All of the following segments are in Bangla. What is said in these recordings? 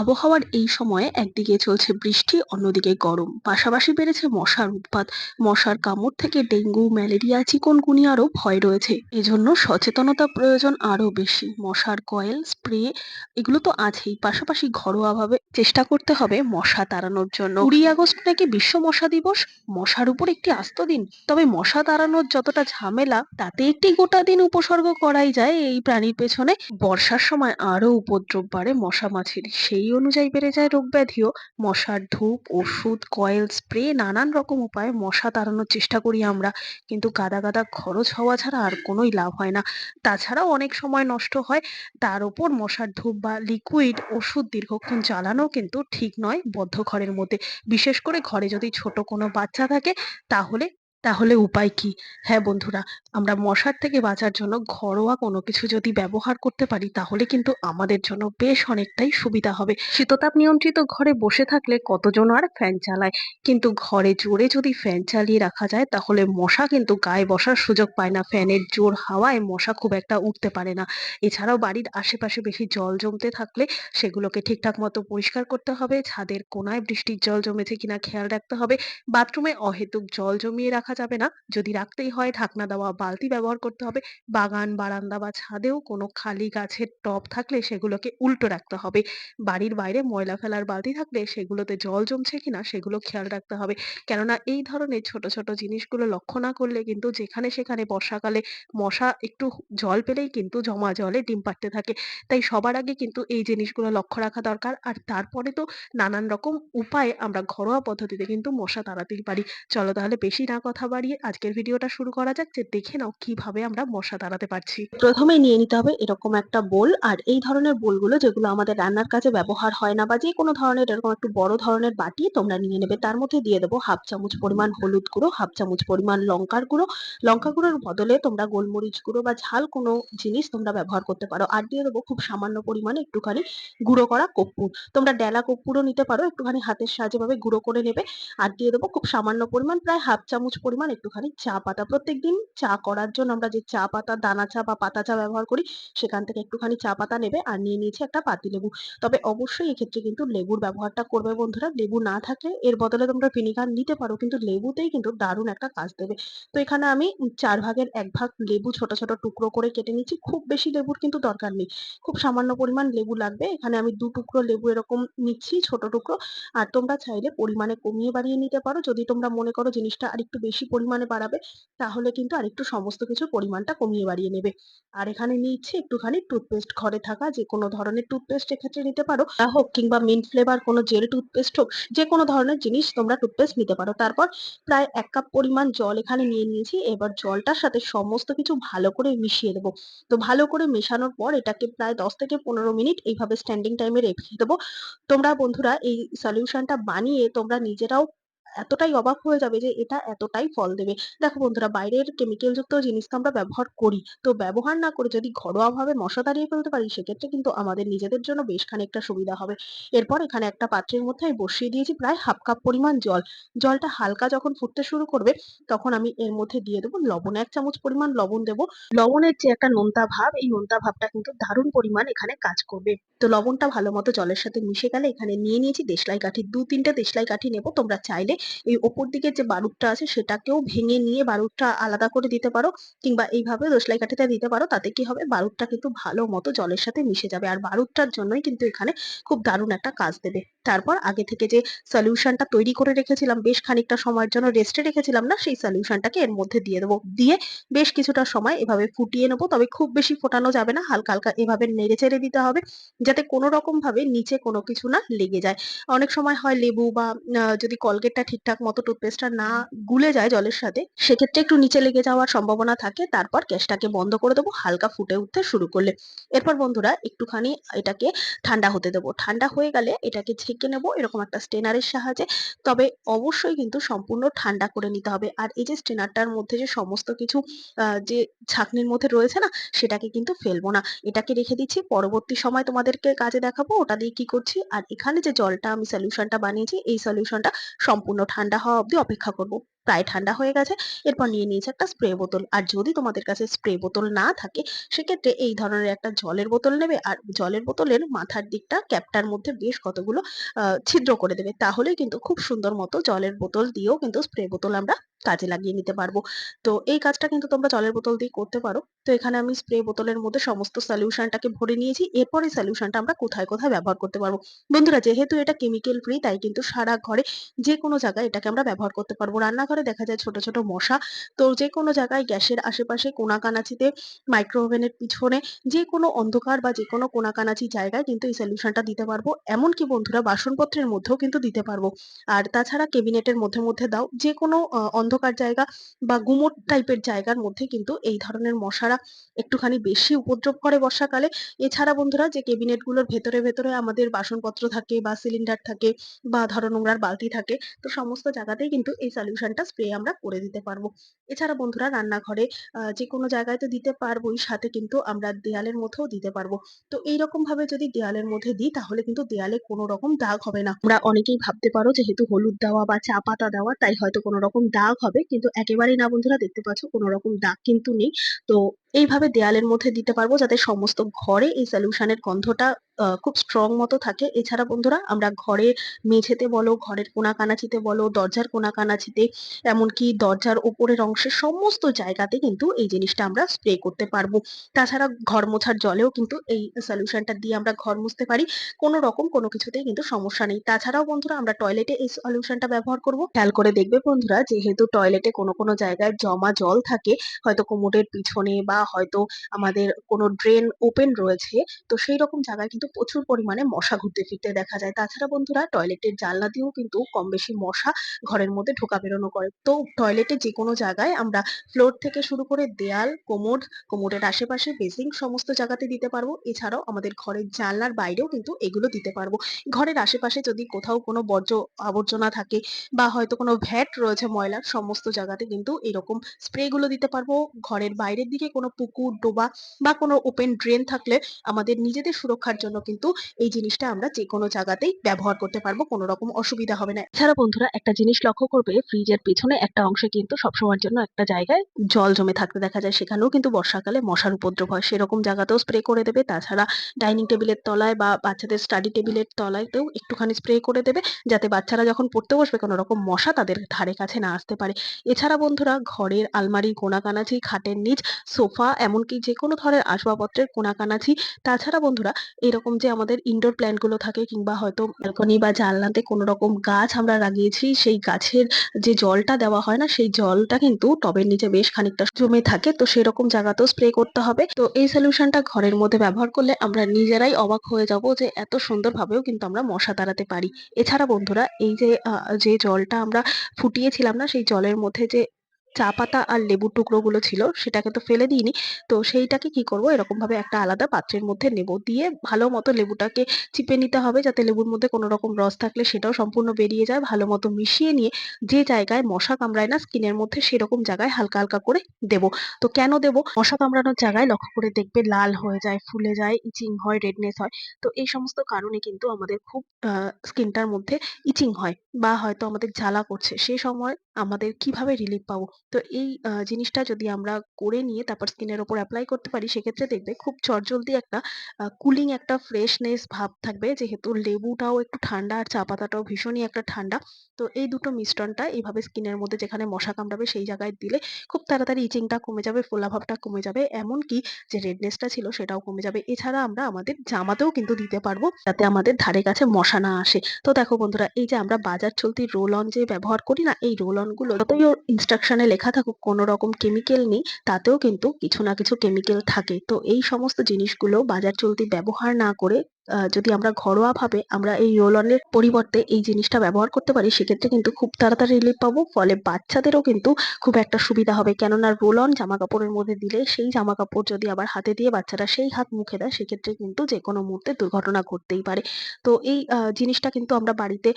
আবহাওয়ার এই সময়ে একদিকে চলছে বৃষ্টি, অন্যদিকে গরম। পাশাপাশি বেড়েছে মশার উৎপাত। মশার কামড় থেকে ডেঙ্গু, ম্যালেরিয়া চিকনগুনিয়ারও ভয় রয়েছে। এজন্য সচেতনতা প্রয়োজন আরও বেশি। মশার কয়েল, স্প্রে, এগুলো তো আছেই। পাশাপাশি ঘরোয়াভাবে চেষ্টা করতে হবে মশা তাড়ানোর জন্য। কুড়ি আগস্ট নাকি বিশ্ব মশা দিবস? মশার উপর একটি আস্ত দিন। তবে মশা তাড়ানোর যতটা ঝামেলা, তাতে একটি গোটা দিন উপসর্গ করাই যায় এই প্রাণীর পেছনে। বর্ষার সময় আরও উপদ্রব বাড়ে মশা মাছির। সেই অনুযায়ী বেড়ে যায় রোগ ব্যাধিও। মশার ধূপ, ওষুধ, কয়েল, স্প্রে, নানান রকম উপায়ে মশা তাড়ানোর চেষ্টা করি আমরা। কিন্তু গাদা গাদা খরচ হওয়া ছাড়া আর কোনোই লাভ হয় না। তাছাড়াও অনেক সময় নষ্ট হয়। তার উপর মশার ধূপ বা লিকুইড ওষুধ দীর্ঘক্ষণ চালানো কিন্তু ঠিক নয় বদ্ধ ঘরের মধ্যে। বিশেষ করে ঘরে যদি ছোট কোনো বাচ্চা থাকে, তাহলে তাহলে উপায় কি? হ্যাঁ বন্ধুরা, আমরা মশার থেকে বাঁচার জন্য ঘরোয়া কোনো কিছু যদি ব্যবহার করতে পারি, তাহলে কিন্তু আমাদের জন্য বেশ অনেকটাই সুবিধা হবে। শীততাপ নিয়ন্ত্রিত ঘরে বসে থাকলে কতজন আর ফ্যান চালায়? কিন্তু ঘরে জোরে যদি ফ্যান চালিয়ে রাখা যায়, তাহলে মশা কিন্তু গায়ে বসার সুযোগ পায় না। ফ্যানের জোর হাওয়ায় মশা খুব একটা উঠতে পারে না। এছাড়াও বাড়ির আশেপাশে বেশি জল জমতে থাকলে সেগুলোকে ঠিকঠাক মতো পরিষ্কার করতে হবে। ছাদের কোনায় বৃষ্টির জল জমেছে কিনা খেয়াল রাখতে হবে। বাথরুমে অহেতুক জল জমিয়ে রাখা যাবে না। যদি রাখতেই হয় ঢাকনা দেওয়া, বালতি ব্যবহার করতে হবে। বাগান, বারান্দা বা ছাদেও কোনো খালি গাছের টব থাকলে সেগুলোকে উল্টো রাখতে হবে। বাড়ির বাইরে ময়লা ফেলার বালতি থাকলে সেগুলোতে জল জমছে কিনা সেগুলো খেয়াল রাখতে হবে। কেননা এই ধরনের ছোট ছোট জিনিসগুলো লক্ষ্য না করলে কিন্তু যেখানে, সেখানে বর্ষাকালে মশা একটু জল পেলেই কিন্তু জমা জলে ডিম পাড়তে থাকে। তাই সবার আগে কিন্তু এই জিনিসগুলো লক্ষ্য রাখা দরকার। আর তারপরে তো নানান রকম উপায়ে আমরা ঘরোয়া পদ্ধতিতে কিন্তু মশা তাড়াতেই পারি। চলো তাহলে বেশি না কথা বাড়িয়ে আজকের ভিডিওটা শুরু করা যাক যে দেখে নাও কীভাবে আমরা মশা তাড়াতে পারছি। প্রথমে নিয়ে নিতে হবে এরকম একটা বোল আর এই ধরনের বোলগুলো যেগুলো আমাদের রান্নার কাজে ব্যবহার হয় না বা যে কোনো ধরনের এরকম একটু বড় ধরনের বাটি তোমরা নিয়ে নেবে। তার মধ্যে দিয়ে দেবো হাফ চামচ পরিমাণ হলুদ গুঁড়ো, হাফ চামচ পরিমাণ লঙ্কার গুঁড়ো। লঙ্কা গুঁড়োর বদলে তোমরা গোলমরিচ গুঁড়ো বা ঝাল কোনো জিনিস তোমরা ব্যবহার করতে পারো। আর দিয়ে দেবো খুব সামান্য পরিমাণে একটুখানি গুঁড়ো করা কর্পূর। তোমরা ডেলা কর্পূরও নিতে পারো, একটুখানি হাতের সাহায্যে ভাবে গুঁড়ো করে নেবে। আর দিয়ে দেবো খুব সামান্য পরিমাণ প্রায় হাফ চামচ পরিমাণ একটুখানি চা পাতা। প্রত্যেকদিন চা করার জন্য আমরা যে চা পাতা, দানা চা বা পাতা চা ব্যবহার করি, সেখান থেকে একটুখানি চা পাতা নেবে আর নিয়ে নিয়েছি একটা পাতি লেবু। তবে অবশ্যই এক্ষেত্রে কিন্তু লেবুর ব্যবহারটা করবে বন্ধুরা। লেবু না থাকলে এর বদলে তোমরা ভিনিগার নিতে পারো, কিন্তু লেবুতেই কিন্তু দারুণ একটা কাজ দেবে। তো এখানে আমি চার ভাগের এক ভাগ লেবু ছোট ছোট টুকরো করে কেটে নিচ্ছি। খুব বেশি লেবুর কিন্তু দরকার নেই। খুব সামান্য পরিমাণ লেবু লাগবে। এখানে আমি দু টুকরো লেবু এরকম নিচ্ছি, ছোট টুকরো। আর তোমরা চাইলে পরিমাণে কমিয়ে বাড়িয়ে নিতে পারো। যদি তোমরা মনে করো জিনিসটা আর একটু বেশি পরিমাণে বাড়াবে, তাহলে কিন্তু আরেকটু সমস্ত কিছু পরিমাণটা কমিয়ে বাড়িয়ে নেবে। আর এখানে নিচ্ছি একটুখানি টুথপেস্ট ঘরে থাকা যে কোনো ধরনের টুথপেস্ট এক্ষেত্রে নিতে পারো। হোক কিংবা মিন্ট ফ্লেভার কোনো জেল টুথপেস্ট হোক, যে কোনো ধরনের জিনিস তোমরা টুথপেস্ট নিতে পারো। তারপর প্রায় এক কাপ পরিমাণ জল এখানে নিয়ে নিয়েছি। এবার জলটার সাথে সমস্ত কিছু ভালো করে মিশিয়ে দেবো। তো ভালো করে মেশানোর পর এটাকে প্রায় দশ থেকে পনেরো মিনিট এইভাবে স্ট্যান্ডিং টাইমে রেখে দেবো। তোমরা বন্ধুরা এই সলিউশনটা বানিয়ে তোমরা নিজেরাও এতটাই অবাক হয়ে যাবে যে এটা এতটাই ফল দেবে। দেখো বন্ধুরা, বাইরের কেমিক্যাল যুক্ত জিনিস তো আমরা ব্যবহার করি। তো ব্যবহার না করে যদি ঘরোয়া ভাবে মশা তাড়িয়ে ফেলতে পারি, সেক্ষেত্রে কিন্তু আমাদের নিজেদের জন্য বেশ খানিকটা সুবিধা হবে। এরপর এখানে একটা পাত্রের মধ্যে আমি বসিয়ে দিয়েছি প্রায় হাফ কাপ পরিমাণ জল। জলটা হালকা যখন ফুটতে শুরু করবে, তখন আমি এর মধ্যে দিয়ে দেবো লবণ, এক চামচ পরিমাণ লবণ দেবো। লবণের যে একটা নোনতা ভাব, এই নোনতা ভাবটা কিন্তু দারুণ পরিমাণ এখানে কাজ করবে। তো লবণটা ভালো মতো জলের সাথে মিশে গেলে এখানে নিয়ে নিয়েছি দেশলাই কাঠি। দু তিনটে দেশলাই কাঠি নেব, তোমরা চাইলে এই ওপর দিকে যে বারুদটা আছে সেটাকেও ভেঙে নিয়ে বারুদটা আলাদা করে দিতে পারো কিংবা এইভাবে দেশলাই কাঠিটা দিতে পারো, তাতে কি হবে? বারুদটা কিন্তু ভালো মতো জলের সাথে মিশে যাবে আর বারুদটার জন্যই কিন্তু এখানে খুব দারুণ একটা কাজ দেবে। তারপর আগে থেকে যে সলিউশনটা তৈরি করে রেখেছিলাম, বেশ খানিকটা সময়ের জন্য রেস্টে রেখেছিলাম না, সেই সলিউশনটাকে এর মধ্যে দিয়ে দেবো। দিয়ে বেশ কিছুটা সময় এভাবে ফুটিয়ে নেব, তবে খুব বেশি ফোটানো যাবে না, হালকা হালকা এভাবে নেড়ে চেড়ে দিতে হবে যাতে কোনো রকম ভাবে নিচে কোনো কিছু না লেগে যায়। অনেক সময় হয় লেবু বা যদি কলগেটটা ঠিকঠাক মতো টুথপেস্টটা না গুলে যায় জলের সাথে, সেক্ষেত্রে একটু নিচে লেগে যাওয়ার সম্ভাবনা থাকে। তারপর গ্যাসটাকে বন্ধ করে দেবো, হালকা ফুটে উঠতে শুরু করলে। এরপর বন্ধুরা একটুখানি এটাকে ঠান্ডা হতে দেবো। ঠান্ডা হয়ে গেলে এটাকে ছেঁকে নেব এরকম একটা স্টেনারের সাহায্যে। তবে অবশ্যই কিন্তু সম্পূর্ণ ঠান্ডা করে নিতে হবে। আর এই যে স্টেনারটার মধ্যে যে সমস্ত কিছু যে ছাঁকনির মধ্যে রয়েছে না, সেটাকে কিন্তু ফেলব না। এটাকে রেখে দিচ্ছি, পরবর্তী সময় তোমাদেরকে কাজে দেখাবো, ওটা দিয়ে কি করছি? আর এখানে যে জলটা আমি সলিউশনটা বানিয়েছি, এই সলিউশনটা সম্পূর্ণ ঠান্ডা হওয়া অবধি অপেক্ষা করব। প্রায় ঠান্ডা হয়ে গেছে। এরপর নিয়ে নিয়েছি একটা স্প্রে বোতল। আর যদি তোমাদের কাছে স্প্রে বোতল না থাকে, সেক্ষেত্রে এই ধরনের একটা জলের বোতল নেবে। আর জলের বোতলের মাথার দিকটা ক্যাপটার মধ্যে বেশ কতগুলো ছিদ্র করে দেবে। তাহলে কিন্তু খুব সুন্দর মতো জলের বোতল দিয়েও কিন্তু স্প্রে বোতল আমরা কাজে লাগিয়ে নিতে পারব। তো এই কাজটা কিন্তু তোমরা জলের বোতল দিয়ে করতে পারো। তো এখানে আমি স্প্রে বোতলের মধ্যে সমস্ত সলিউশনটাকে ভরে নিয়েছি। এরপর এই সলিউশনটা আমরা কোথায় কোথায় ব্যবহার করতে পারব। বন্ধুরা, যেহেতু এটা কেমিক্যাল ফ্রি তাই কিন্তু সারা ঘরে যে কোনো জায়গায় এটাকে আমরা ব্যবহার করতে পারব। রান্নাঘরে দেখা যায় ছোট ছোট মশা। তো যে কোনো জায়গায় গ্যাসের আশেপাশে কোনাকানাচিতে মাইক্রো ওভেনের পিছনে যে কোনো অন্ধকার বা যে কোনো কোনাকানাচি জায়গায় কিন্তু এই সলিউশনটা দিতে পারব। এমনকি বন্ধুরা বাসনপত্রের মধ্যেও কিন্তু দিতে পারব। আর তাছাড়া কেবিনেটের মধ্যে মধ্যে দাও। যে কোনো অন্ধকার জায়গা বা গুমোট টাইপের জায়গার মধ্যে কিন্তু এই ধরনের মশারা একটুখানি বেশি উপদ্রব করে বর্ষাকালে। এছাড়া বন্ধুরা যে কেবিনেটগুলোর ভেতরে ভেতরে আমাদের বাসনপত্র থাকে বা সিলিন্ডার থাকে বা ধরো নোংরার বালতি থাকে, তো সমস্ত জায়গাতেই কিন্তু এই সলিউশনটা স্প্রে আমরা করে দিতে পারব। এছাড়া বন্ধুরা রান্নাঘরে যে কোনো জায়গায় তো দিতে পারবোই, সাথে কিন্তু আমরা দেয়ালের মধ্যেও দিতে পারব। তো এইরকম ভাবে যদি দেয়ালের মধ্যে দিই, তাহলে কিন্তু দেয়ালে কোনো রকম দাগ হবে না। আমরা অনেকেই ভাবতে পারো যেহেতু হলুদ দেওয়া বা চা পাতা দেওয়া, তাই হয়তো কোনো রকম দাগ হবে। কিন্তু একেবারেই না বন্ধুরা, দেখতে পাচ্ছ কোনো রকম দাগ কিন্তু নেই। তো এইভাবে দেয়ালের মধ্যে দিতে পারব, যাতে সমস্ত ঘরে এই সলিউশনের গন্ধটা খুব স্ট্রং মতো থাকে। এছাড়া বন্ধুরা, আমরা ঘরে মেঝেতে বলো, ঘরের কোনা কানাচিতে বলো, দরজার কোনা কানাচিতে এমনকি দরজার ওপরের অংশের সমস্ত জায়গাতে কিন্তু এই জিনিসটা আমরা স্প্রে করতে পারব। তাছাড়া ঘর মোছার জলেও কিন্তু এই সলিউশনটা দিয়ে আমরা ঘর মুছতে পারি। কোনো রকম কোনো কিছুতেই কিন্তু সমস্যা নেই। তাছাড়াও বন্ধুরা, আমরা টয়লেটে এই সলিউশনটা ব্যবহার করব। খেয়াল করে দেখবে বন্ধুরা, যেহেতু টয়লেটে কোনো কোনো জায়গায় জমা জল থাকে, হয়তো কোমোডের পিছনে বা হয়তো আমাদের কোনো ড্রেন ওপেন রয়েছে, তো সেই রকম জায়গায় কিন্তু প্রচুর পরিমাণে মশা ঘুরতে ফিরতে দেখা যায়। তাছাড়া বন্ধুরা টয়লেটের জানলা দিয়েও কিন্তু কম বেশি মশা ঘরের মধ্যে ঢোকা বেরোনো করে। তো টয়লেটে যে কোনো জায়গায় আমরা ফ্লোর থেকে শুরু করে দেয়াল কোমোড কোমোডের আশেপাশে বেসিং সমস্ত জায়গাতে দিতে পারব। এছাড়াও আমাদের ঘরের জানলার বাইরেও কিন্তু এগুলো দিতে পারব। ঘরের আশেপাশে যদি কোথাও কোনো বর্জ্য আবর্জনা থাকে বা হয়তো কোনো ভ্যাট রয়েছে ময়লার, সমস্ত জায়গাতে কিন্তু এরকম স্প্রে গুলো দিতে পারব। ঘরের বাইরের দিকে কোনো পুকুর, ডোবা বা কোনো ওপেন ড্রেন থাকলে আমাদের নিজেদের সুরক্ষার জন্য কিন্তু এই জিনিসটা আমরা যে কোনো জায়গাতেই ব্যবহার করতে পারব, কোনো রকম অসুবিধা হবে না। এছাড়া বন্ধুরা, একটা জিনিস লক্ষ্য করবে, ফ্রিজের পেছনে একটা অংশে কিন্তু সবসময়ের জন্য একটা জায়গায় জল জমে থাকতে দেখা যায়। সেখানেও কিন্তু বর্ষাকালে মশার উপদ্রব হয়। সেরকম জায়গাতেও স্প্রে করে দেবে। তাছাড়া ডাইনিং টেবিলের তলায় বা বাচ্চাদের স্টাডি টেবিলের তলায়তেও একটুখানি স্প্রে করে দেবে, যাতে বাচ্চারা যখন পড়তে বসবে কোনো রকম মশা তাদের ধারে কাছে না আসতে পারে। এছাড়া বন্ধুরা, ঘরের আলমারির কোনাকানাচি খাটের নিচ, সোফা, এমনকি যে কোনো ধরনের আসবাবপত্রের কোনাকানাচি তাছাড়া বন্ধুরা, এরকম যে আমাদের ইনডোর প্ল্যান্টগুলো থাকে কিংবা হয়তো ব্যালকনি বা জানলাতে কোনো রকম গাছ আমরা লাগিয়েছি, সেই গাছের যে জলটা দেওয়া হয় না, সেই জলটা কিন্তু টবের নিচে বেশ খানিকটা জমে থাকে। তো সেরকম জায়গাতেও স্প্রে করতে হবে। তো এই সলিউশনটা ঘরের মধ্যে ব্যবহার করলে আমরা নিজেরাই অবাক হয়ে যাব যে এত সুন্দরভাবেও কিন্তু আমরা মশা তাড়াতে পারি। এছাড়া বন্ধুরা, এই যে যে জলটা আমরা ফুটিয়েছিলাম না, সেই জলের মধ্যে যে চা পাতা আর লেবুর টুকরোগুলো ছিল, সেটাকে তো ফেলে দিইনি। তো সেইটাকে কি করব? এরকম ভাবে একটা আলাদা পাত্রের মধ্যে নেব। দিয়ে ভালো মতো লেবুটাকে চিপে নিতে হবে, যাতে লেবুর মধ্যে কোনো রকম রস থাকলে সেটাও সম্পূর্ণ বেরিয়ে যায়। ভালো মতো মিশিয়ে নিয়ে যে জায়গায় মশা কামড়ায় না স্কিনের মধ্যে, সেরকম জায়গায় হালকা হালকা করে দেব। তো কেন দেব? মশা কামড়ানোর জায়গায় লক্ষ্য করে দেখবে লাল হয়ে যায়, ফুলে যায়, ইচিং হয় রেডনেস হয়। তো এই সমস্ত কারণে কিন্তু আমাদের খুব স্কিনটার মধ্যে ইচিং হয় বা হয়তো আমাদের জ্বালা করছে। সেই সময় আমাদের কীভাবে রিলিফ পাবো? তো এই জিনিসটা যদি আমরা করে নিয়ে তারপর স্কিনের উপর এপ্লাই করতে পারি সেক্ষেত্রে দেখবে খুব চটজলদি একটা কুলিং একটা ফ্রেশনেস ভাব থাকবে যেহেতু লেবুটাও একটু ঠান্ডা আর চা পাতাটাও ভীষণই একটা ঠান্ডা। তো এই দুটো মিশ্রণটা এইভাবে স্কিনের মধ্যে যেখানে মশা কামড়াবে সেই জায়গায় দিলে খুব তাড়াতাড়ি ইচিংটা কমে যাবে, ফোলাভাবটা কমে যাবে। এমনকি যে রেডনেসটা ছিল সেটাও কমে যাবে। এছাড়া আমরা আমাদের জামাতেও কিন্তু দিতে পারব যাতে আমাদের ধারে কাছে মশা না আসে। তো দেখো বন্ধুরা এই যে আমরা বাজার চলতি রোল অন যে ব্যবহার করি না এই রোল অনগুলো যতই ওর ইনস্ট্রাকশনে লেখা থাকুক, কোনো রকম কেমিক্যাল নেই, তাতেও কিন্তু কিছু না কিছু কেমিক্যাল থাকে। তো এই সমস্ত জিনিসগুলো বাজার চলতি ব্যবহার না করে যদি আমরা ঘরোয়া ভাবে আমরা এই রোল অনের পরিবর্তে এই জিনিসটা ব্যবহার করতে পারি, সেক্ষেত্রে কিন্তু খুব তাড়াতাড়ি রিলিফ পাবো। ফলে বাচ্চাদেরও কিন্তু খুব একটা সুবিধা হবে। কেননা রোল অন জামা কাপড়ের মধ্যে দিলে সেই জামা কাপড় যদি আবার হাতে দিয়ে বাচ্চারা সেই হাত মুখে দেয়, সেক্ষেত্রে কিন্তু যে কোনো মুহূর্তে দুর্ঘটনা ঘটতেই পারে। তো এই জিনিসটা কিন্তু আমরা বাড়িতে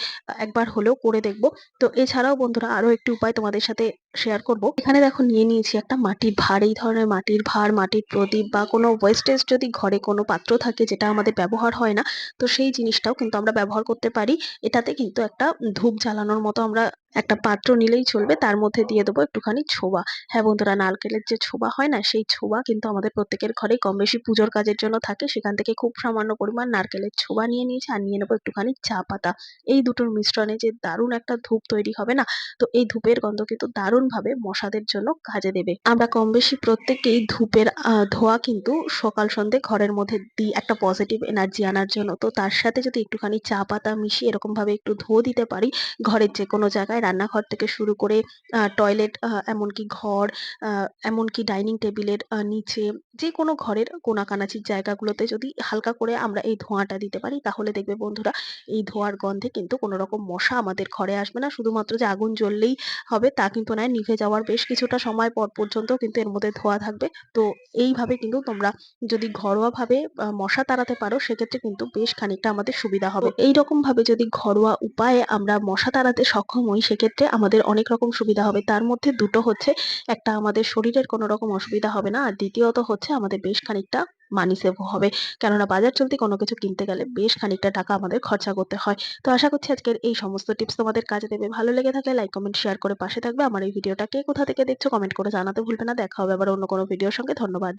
একবার হলেও করে দেখব। তো এছাড়াও বন্ধুরা আরও একটি উপায় তোমাদের সাথে শেয়ার করব। এখানে দেখো নিয়ে নিয়েছি একটা মাটির ভাঁড় এই ধরনের মাটির ভার, মাটির প্রদীপ বা কোনো ওয়েস্টেজ যদি ঘরে কোনো পাত্র থাকে যেটা আমাদের ব্যবহার হয় না। তো সেই জিনিসটাও কিন্তু আমরা ব্যবহার করতে পারি। এটাতে কিন্তু একটা ধূপ জ্বালানোর মতো আমরা একটা পাত্র নিলেই চলবে, তার মধ্যে দিয়ে দেবো একটুখানি ছোবা হ্যাঁ বন্ধুরা, নারকেলের যে ছোবা হয় না, সেই ছোবা কিন্তু আমাদের প্রত্যেকের ঘরে কম বেশি পুজোর কাজের জন্য থাকে। সেখান থেকে খুব সামান্য পরিমাণ নারকেলের ছোবা নিয়ে নিয়েছি আর নিয়ে নেব একটুখানি চা পাতা। এই দুটোর মিশ্রণে যে দারুণ একটা ধূপ তৈরি হবে না, তো এই ধূপের গন্ধ কিন্তু দারুণভাবে মশাদের জন্য কাজে দেবে। আমরা কম বেশি প্রত্যেকেই ধূপের ধোঁয়া কিন্তু সকাল সন্ধে ঘরের মধ্যে দিই একটা পজিটিভ এনার্জি আনার জন্য। তো তার সাথে যদি একটুখানি চা পাতা মিশিয়ে এরকম ভাবে একটু ধোঁয়া দিতে পারি, ঘরের যে কোনো জায়গায় রান্নাঘর থেকে শুরু করে টয়লেট এমনকি ঘর এমনকি ডাইনিং টেবিলের নিচে যে কোনো ঘরের কোনাকানাচির জায়গাগুলোতে যদি হালকা করে আমরা এই ধোঁয়াটা দিতে পারি, তাহলে দেখবে বন্ধুরা এই ধোঁয়ার গন্ধে কিন্তু কোনো রকম মশা আমাদের ঘরে আসবে না। শুধুমাত্র যে আগুন জ্বললেই হবে তা কিন্তু নয়, নিভে যাওয়ার বেশ কিছুটা সময় পর পর্যন্ত কিন্তু এর মধ্যে ধোঁয়া থাকবে। তো এইভাবে কিন্তু তোমরা যদি ঘরোয়াভাবে মশা তাড়াতে পারো, সেক্ষেত্রে কিন্তু বেশ খানিকটা আমাদের সুবিধা হবে। এই রকম ভাবে যদি ঘরোয়া উপায়ে আমরা মশা তাড়াতে সক্ষম হই সেক্ষেত্রে আমাদের অনেক রকম সুবিধা হবে। তার মধ্যে দুটো হচ্ছে, একটা আমাদের শরীরের কোনো রকম অসুবিধা হবে না, আর দ্বিতীয়ত হচ্ছে আমাদের বেশ খানিকটা মানি সেভও হবে। কেননা বাজার চলতে কোনো কিছু কিনতে গেলে বেশ খানিকটা টাকা আমাদের খরচা করতে হয়। তো আশা করছি আজকের এই সমস্ত টিপস তোমাদের কাজে দেবে। ভালো লেগে থাকলে লাইক কমেন্ট শেয়ার করে পাশে থাকবে। আমার এই ভিডিওটা কে কোথা থেকে দেখছ কমেন্ট করে জানাতে ভুলবে না। দেখা হবে আবার অন্য কোনো ভিডিওর সঙ্গে। ধন্যবাদ।